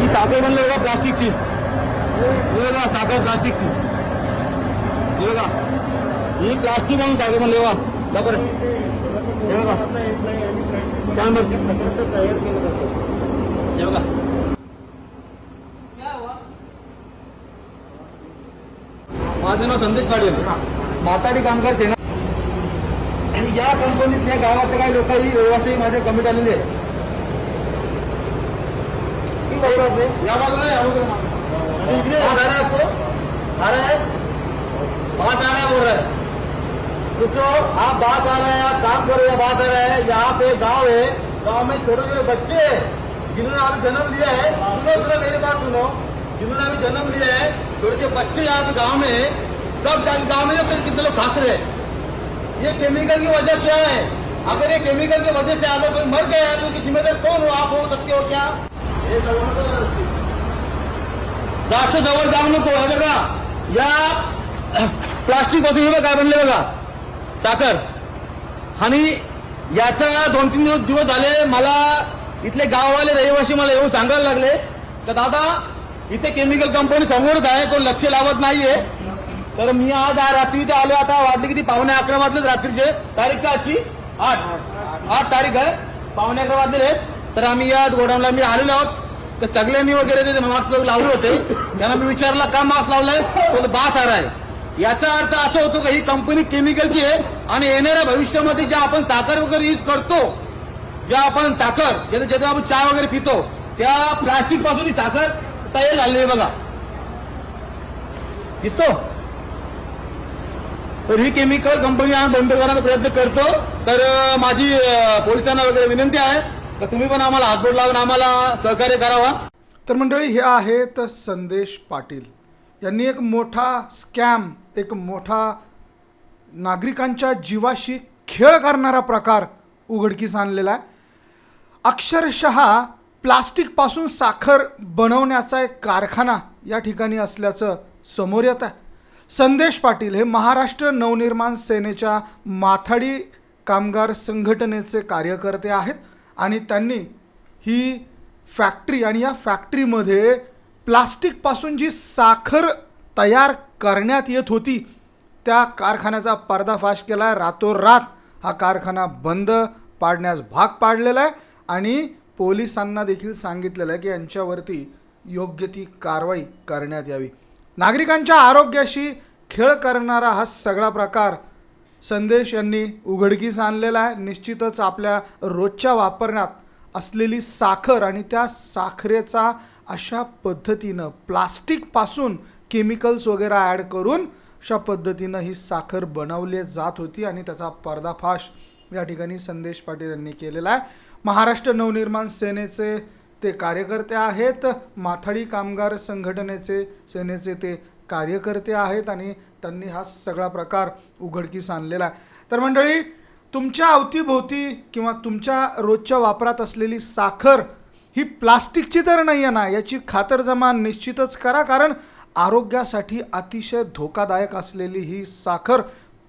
ही साखर बनले बघा प्लास्टिकची. बघा साखर प्लास्टिकची. हे बघा. ही प्लास्टिक म्हणून साखर बनले बघा. बरोबर हे बघा. काय म्हणते? हे बघा. माझं नाव संदेश पाटील. माताडी कामगार सेना आणि या कंपनीतल्या गावातल्या काही लोकही व्यवस्थित माझे कमिट आलेले आहे की बरोबर आहे? या बाजूला या बाजूला. इकडे आ रहा है आपको? आ रहा है? बात आ रहा है बोल रहा है दोस्तों आप बात आ रहा है आप काम कर रहे हैं बात आ रहा है यहाँ पे गाँव है गाँव में छोटे छोटे बच्चे हैं जिन्होंने अभी जन्म लिया है सुनो सुनो मेरी बात सुनो जिन्होंने अभी जन्म लिया है छोटे छोटे बच्चे यहाँ पे गाँव में सब गाँव में कितने लोग खाते रहे ये केमिकल की वजह क्या है? अगर ये केमिकल की वजह से आप मर गए है तो उसकी जिम्मेदार कौन हो? आप हो सकते हो क्या? जवळ जाऊ जास्त जाऊ नको हे बघा या प्लास्टिकपासून हे बघा काय बनले बघा। साखर। आणि याचा दोन तीन दिवस दिवस झाले मला इथले गाववाले रहिवासी मला येऊन सांगायला लागले. तर दादा इथे केमिकल कंपनी समोरच आहे कोण लक्ष लावत नाहीये. तर मी आज रात्री इथे आलो आता वाजले किती? पावणे अकरा वाजलेच रात्रीचे. तारीख का आजची? आठ. आठ तारीख आहे. पावणे अकरा वाजले तर आम्ही या गोडाऊनला मी आलेलो आहोत. तर सगळ्यांनी वगैरे ते मास्क लावले होते. त्यांना मी विचारला का मास्क लावलाय? तो बास आला आहे. याचा अर्थ असं होतो का ही कंपनी केमिकलची आहे आणि येणाऱ्या भविष्यामध्ये ज्या आपण साखर वगैरे यूज करतो ज्या आपण साखर ज्याच्या आपण चहा वगैरे पितो त्या प्लास्टिकपासून ही साखर तयार झालेली आहे बघा. दिसतो? तर ही केमिकल कंपनी आम्ही बंद करण्याचा प्रयत्न करतो. तर माझी पोलिसांना वगैरे विनंती आहे. तर तुम्ही पण आम्हाला हातबोट लावून आम्हाला सहकार्य करावा. तर मंडळी हे आहेत संदेश पाटील. यांनी एक मोठा स्कॅम एक मोठा नागरिकांच्या जीवाशी खेळ करणारा प्रकार उघडकीस आणलेला आहे. अक्षरशः प्लास्टिकपासून साखर बनवण्याचा एक कारखाना या ठिकाणी असल्याचं समोर येत आहे. संदेश पाटील हे महाराष्ट्र नवनिर्माण सेनेच्या माथाडी कामगार संघटनेचे कार्यकर्ते आहेत आणि त्यांनी ही फॅक्टरी आणि या फॅक्टरीमध्ये प्लास्टिकपासून जी साखर तयार करण्यात येत होती त्या कारखान्याचा पर्दाफाश केला. आहे रातोरात हा कारखाना बंद पाडण्यास भाग पाडलेला आहे आणि पोलिसांना देखील सांगितलेलं आहे की यांच्यावरती योग्य ती कारवाई करण्यात यावी. नागरिकांच्या आरोग्याशी खेळ करणारा हा सगळा प्रकार संदेश यांनी उघडकीस आणलेला आहे. निश्चितच आपल्या रोजच्या वापरण्यात असलेली साखर आणि त्या साखरेचा अशा पद्धतीनं प्लास्टिकपासून केमिकल्स वगैरे ॲड करून अशा पद्धतीनं ही साखर बनवली जात होती आणि त्याचा पर्दाफाश या ठिकाणी संदेश पाटील यांनी केलेला आहे. महाराष्ट्र नवनिर्माण सेनेचे ते कार्यकर्ते आहेत. माथाडी कामगार संघटनेचे सेनेचे ते कार्यकर्ते आहेत आणि त्यांनी हा सगळा प्रकार उघडकीस आणलेला आहे. तर मंडळी तुमच्या अवतीभोवती किंवा तुमच्या रोजच्या वापरात असलेली साखर ही प्लास्टिकची तर नाही आहे ना याची खातरजमा निश्चितच करा कारण आरोग्यासाठी अतिशय धोकादायक असलेली ही साखर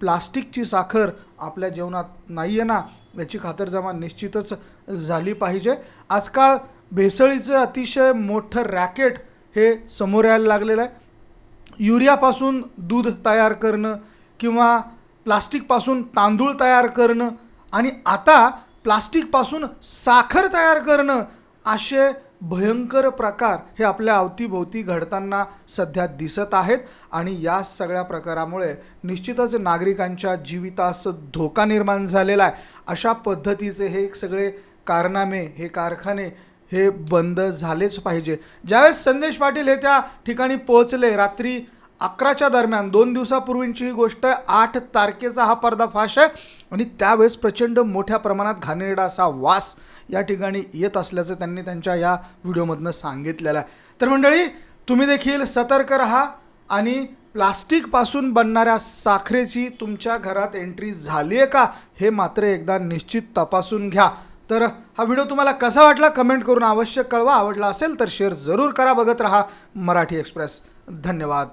प्लास्टिकची साखर आपल्या जेवणात नाही आहे ना याची खातरजमा निश्चितच झाली पाहिजे. आजकाल भेसळीचं अतिशय मोठं रॅकेट हे समोर यायला लागलेलं आहे. युरियापासून दूध तयार करणं किंवा प्लास्टिकपासून तांदूळ तयार करणं आणि आता प्लास्टिकपासून साखर तयार करणं असे भयंकर प्रकार हे आपल्या अवतीभोवती घडताना सध्या दिसत आहेत आणि या सगळ्या प्रकारामुळे निश्चितच नागरिकांच्या जीवितास धोका निर्माण झालेला आहे. अशा पद्धतीचे हे सगळे कारनामे हे कारखाने हे बंद झालेच पाहिजे. ज्यावेळेस संदेश पाटील हे त्या ठिकाणी पोहोचले रात्री अकराच्या दरम्यान दोन दिवसापूर्वींची ही गोष्ट आहे आठ तारखेचा हा पर्दाफाश आहे आणि त्यावेळेस प्रचंड मोठ्या प्रमाणात घाणेरडा असा वास या ठिकाणी येत असल्याचं त्यांनी त्यांच्या या व्हिडिओमधनं सांगितलेलं आहे. तर मंडळी तुम्ही देखील सतर्क राहा आणि प्लास्टिकपासून बनणाऱ्या साखरेची तुमच्या घरात एंट्री झाली आहे का? हे मात्र एकदा निश्चित तपासून घ्या. तर हा व्हिडिओ तुम्हाला कसा वाटला कमेंट करून अवश्य कळवा. आवडला असेल तर शेअर जरूर करा. बघत राहा मराठी एक्सप्रेस. धन्यवाद.